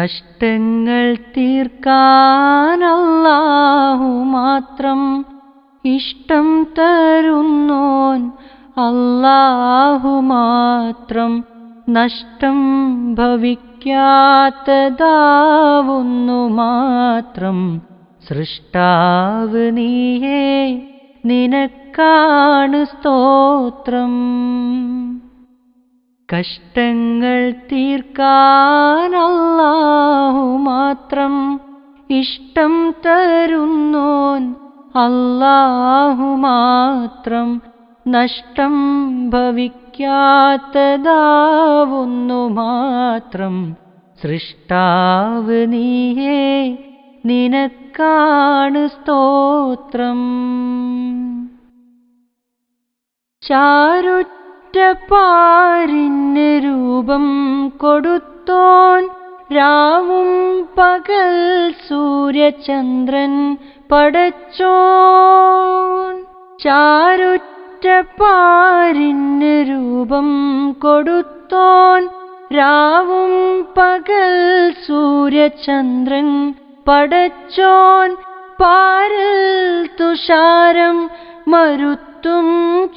കഷ്ടങ്ങൾ തീർക്കാനല്ലാഹു മാത്രം ഇഷ്ടം തരുന്നോൻ അല്ലാഹു മാത്രം നഷ്ടം ഭവിക്കാത്തതാവുന്നു മാത്രം. സൃഷ്ടാവ് നീയേ നിനക്കാണ് സ്തോത്രം. കഷ്ടങ്ങൾ തീർക്കാനല്ലാഹു മാത്രം ഇഷ്ടം തരുന്നോൻ അല്ലാഹു മാത്രം നഷ്ടം ഭവിക്കാത്തതാവുന്നു മാത്രം. സൃഷ്ടാവ് നീയേ നിനക്കാണ് സ്തോത്രം. ചാരുറ്റ പാരിന് രൂപം കൊടുത്തോൻ രാവും പകൽ സൂര്യചന്ദ്രൻ പടച്ചോൻ. ചാരുറ്റപ്പാറിന് രൂപം കൊടുത്തോൻ രാവും പകൽ സൂര്യചന്ദ്രൻ പടച്ചോൻ. പാരൽ തുഷാരം മരുത്തും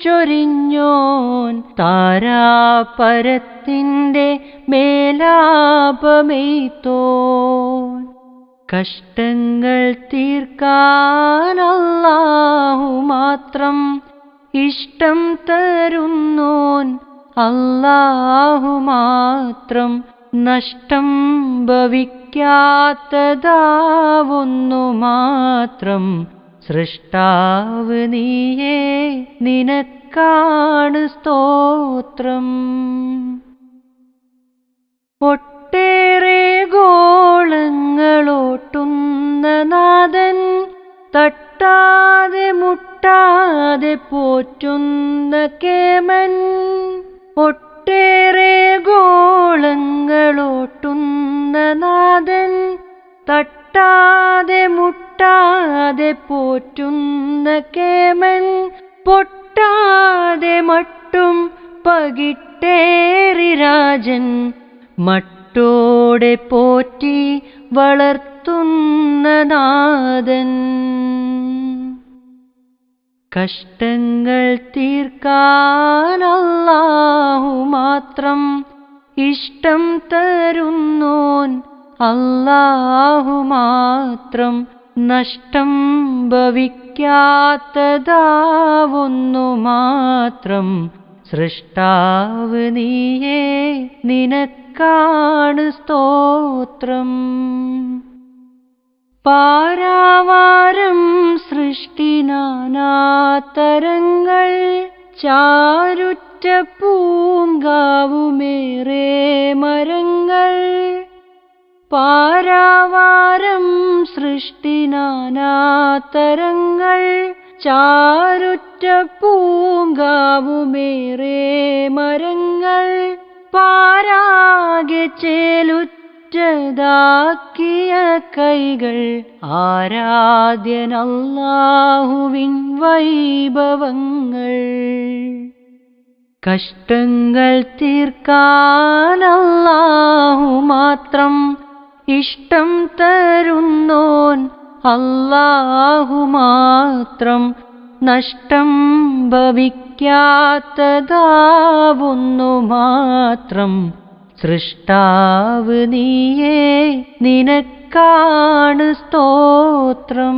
ചൊരിഞ്ഞോൻ താരാപരത്തിന്റെ മേലാപമെയ്ത്തോൻ കഷ്ടങ്ങൾ തീർക്കാനല്ലാഹു മാത്രം ഇഷ്ടം തരുന്നോൻ അല്ലാഹു മാത്രം നഷ്ടം ഭവിക്കാത്തതാവുന്നു മാത്രം സൃഷ്ടാവ് നീയേ നിനക്കാണ് സ്തോത്രം. ഒട്ടേറെ ഗോളങ്ങളോട്ടുന്ന നാഥൻ തട്ടാതെ മുട്ടാതെ പോറ്റുന്ന കേമൻ. ഒട്ടേറെ മുട്ടാതെ പോറ്റുന്ന കേമൻ പൊട്ടാതെ മട്ടും പകിട്ടേറി രാജൻ. മട്ടോടെ പോറ്റി വളർത്തുന്ന നാഥൻ. കഷ്ടങ്ങൾ തീർക്കാനല്ലാഹു മാത്രം ഇഷ്ടം തരുന്നോൻ അല്ലാഹു മാത്രം നഷ്ടം ഭവിക്കാത്തതാവുന്നു മാത്രം. സൃഷ്ടാവ് നീയേ നിനക്കാണ് സ്തോത്രം. പാരാവാരം സൃഷ്ടി നാനാതരങ്ങൾ ചാരുറ്റ പൂങ്കാവുമേറെ മരങ്ങൾ. പാരാവാരം സൃഷ്ടിനാനാതരങ്ങൾ ചാരുറ്റ പൂങ്കാവുമേറെ മരങ്ങൾ. പാരാകെ ചേലുറ്റതാക്കിയ കൈകൾ. ആരാധ്യനല്ലാഹുവിൻ വൈഭവങ്ങൾ. കഷ്ടങ്ങൾ തീർക്കാനല്ലാഹു മാത്രം ഇഷ്ടം തരുന്നോൻ അല്ലാഹു മാത്രം നഷ്ടം ഭവിക്കാത്തതാവുന്നു മാത്രം. സൃഷ്ടാവ് നീയേ നിനക്കാണ് സ്തോത്രം.